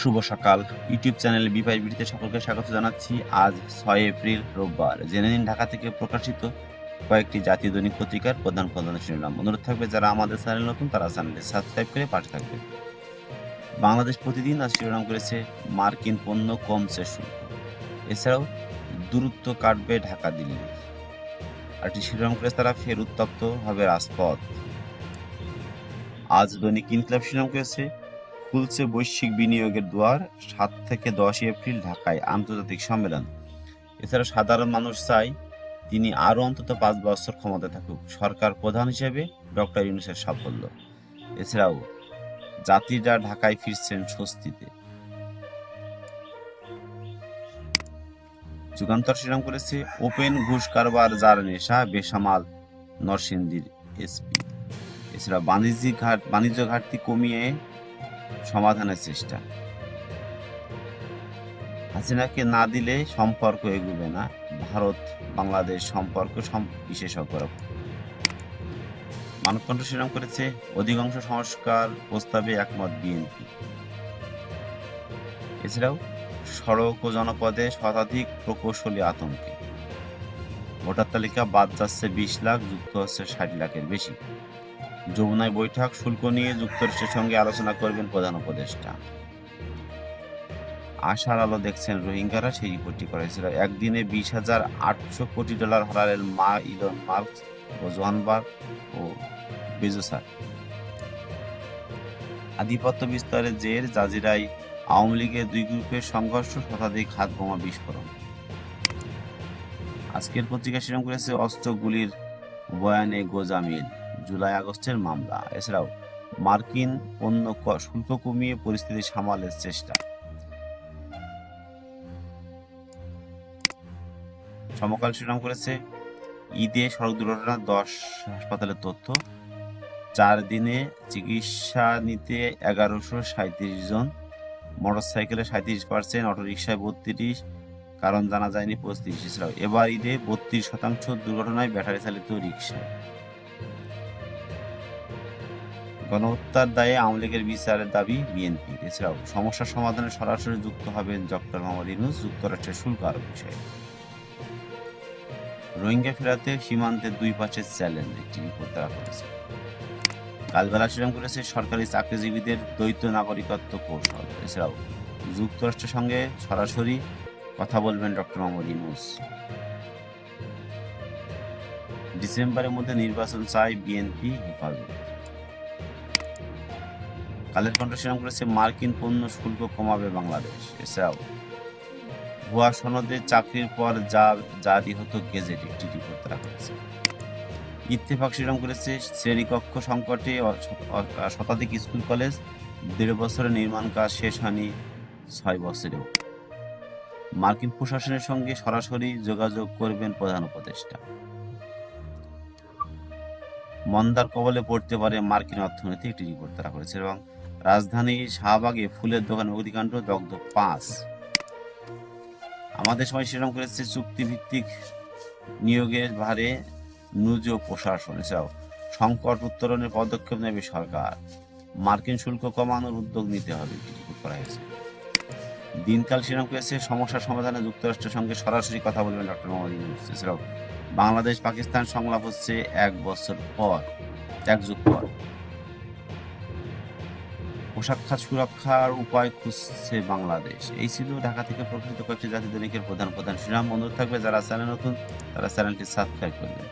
শুভ সকাল। YouTube channel বিপাই বিটিতে সকলকে স্বাগত জানাচ্ছি। আজ ছয় এপ্রিল, রোববার। জেনে নিন ঢাকা থেকে প্রকাশিত কয়েকটি জাতীয় দৈনিক পত্রিকার প্রধান প্রধান শিরোনাম। অনুরোধ থাকবে যারা আমাদের চ্যানেল নতুন, তারা চ্যানেলে সাবস্ক্রাইব করে পাশে থাকবে বাংলাদেশ প্রতিদিন আজ শিরোনাম করেছে মার্কিন পণ্য কমছে শুল্ক। এছাড়াও দূরত্ব কাটবে ঢাকা, দিল্লি। আরটি শিরোনাম করেছে তারা, ফের উত্তপ্ত হবে রাজপথ। আজ দৈনিক ইনকলাব শিরোনাম করেছে খুলছে বৈশ্বিক বিনিয়োগের দুয়ার সাত থেকে দশই এপ্রিল ঢাকায় আন্তর্জাতিক সম্মেলন। এছাড়া সাধারণ মানুষ চাই তিনি আরও অন্তত পাঁচ বছর ক্ষমতায় থাকুক। সরকার প্রধান হিসেবে ডক্টর ইউনুসের সাফল্য। এছাড়াও যাত্রীরা ঢাকায় ফিরছেন স্বস্তিতে। যুগান্তর শিরোনাম করেছে ওপেন ঘুষ কারবার যার নেশা বেসামাল নরসিংদীর এসপি। এছাড়া বাণিজ্যিক ঘাট বাণিজ্য ঘাটতি কমিয়ে সমাধানের চেষ্টা। হাসিনাকে না দিলে সম্পর্ক এগুবে না। ভারত, বাংলাদেশ সম্পর্ক সম- বিশেষজ্ঞরা মানবকণ্ঠ শিরোনাম করেছে, অধিকাংশ সংস্কার প্রস্তাবে একমত বিএনপি। এছাড়াও, সড়ক ও জনপদে শতাধিক প্রকৌশলী আতঙ্কে। ভোটার তালিকা বাদ যাচ্ছে বিশ লাখ, যুক্ত হচ্ছে ষাট লাখের বেশি। যমুনায় বৈঠক, শুল্ক নিয়ে যুক্তরাষ্ট্রের সঙ্গে আলোচনা করবেন প্রধান উপদেষ্টা। আশার আলো দেখছেন রোহিঙ্গারা, সেই রিপোর্টটি করেছিল একদিনে বিশ হাজার আটশো কোটি ডলার হারালেন মা ইলন মার্ক ও জোহানবার্গ ও বেজোসার। আধিপত্য বিস্তারের জের জাজিরায় আওয়ামী লীগের দুই গ্রুপের সংঘর্ষ, শতাধিক হাত বোমা বিস্ফোরণ। আজকের পত্রিকা শিরোনাম করেছে অস্ত্রগুলির বয়ানে গোজামিল জুলাই আগস্টের মামলা। এছাড়াও, মার্কিন পণ্য শুল্ক কমিয়ে পরিস্থিতি সামালের চেষ্টা। সমকাল শিরোনাম করেছে, ঈদে সড়ক দুর্ঘটনা, দশ হাসপাতালের তথ্য। চার দিনে চিকিৎসা নিতে এগারোশো সাঁত্রিশ জন, মোটরসাইকেলে সাঁত্রিশ পার্সেন্ট, অটোরিকশায় বত্রিশ, কারণ জানা যায়নি পঁয়ত্রিশ এছাড়াও, এবার ঈদে বত্রিশ শতাংশ দুর্ঘটনায় ব্যাটারি চালিত রিক্সায় গণহত্যার দায়ে আওয়ামী লীগের বিচারের দাবি বিএনপি। এছাড়াও সমস্যা সমাধানে সরাসরি যুক্ত হবেন ডক্টর মোহাম্মদ ইউনুস, যুক্তরাষ্ট্রের শুল্ক আরোপ বিষয়ে। রোহিঙ্গা ফেরাতে সীমান্তের দুই পাশে চ্যালেঞ্জ একটি রিপোর্ট তারা করেছে। কালবেলা শিরোনাম করেছে সরকারি চাকরিজীবীদের দ্বৈত নাগরিকত্ব কৌশল। এছাড়াও যুক্তরাষ্ট্রের সঙ্গে সরাসরি কথা বলবেন ডক্টর মোহাম্মদ ইউনুস। ডিসেম্বরের মধ্যে নির্বাচন চায় বিএনপি হেফাজত। কালের কণ্ঠ শিরোনাম করেছে, মার্কিন পণ্য শুল্ক কমাবে বাংলাদেশ। এছাড়াও, ভুয়া সনদে চাকরির পর যা জারি হতো গেজেট একটি রিপোর্ট তারা করেছে ইত্তেফাক শিরোনাম করেছে, শ্রেণীকক্ষ সংকটে শতাধিক স্কুল কলেজ দেড় বছরের নির্মাণ কাজ শেষ হয়নি ছয় বছরেও। মার্কিন প্রশাসনের সঙ্গে সরাসরি যোগাযোগ করবেন প্রধান উপদেষ্টা। মন্দার কবলে পড়তে পারে মার্কিন অর্থনীতি একটি রিপোর্ট তারা করেছে এবং রাজধানী শাহবাগে ফুলের দোকান অগ্নিকাণ্ড, দগ্ধ পাঁচ। আমাদের সময় সেরকম করেছে চুক্তিভিত্তিক নিয়োগের ভারে নুজো প্রশাসন, এছাড়াও সংকট উত্তরণের পদক্ষেপ নেবে সরকার। মার্কিন শুল্ক কমানোর উদ্যোগ নিতে হবে করা হয়েছে। দিনকাল সেরকম করেছে সমস্যা সমাধানে যুক্তরাষ্ট্রের সঙ্গে সরাসরি কথা বলবেন ডক্টর মোহাম্মদ ইউনুস। এছাড়াও বাংলাদেশ পাকিস্তান সংলাপ হচ্ছে এক বছর পর, এক যুগ পর। পোশাক খাত সুরক্ষার উপায় খুঁজছে বাংলাদেশ। এই ছিল ঢাকা থেকে প্রকাশিত কয়েকটি জাতীয় দৈনিকের প্রধান প্রধান শ্রীরাম অনুরোধ থাকবে, যারা চ্যানেল নতুন, তারা চ্যানেলটি সাবস্ক্রাইব করবেন।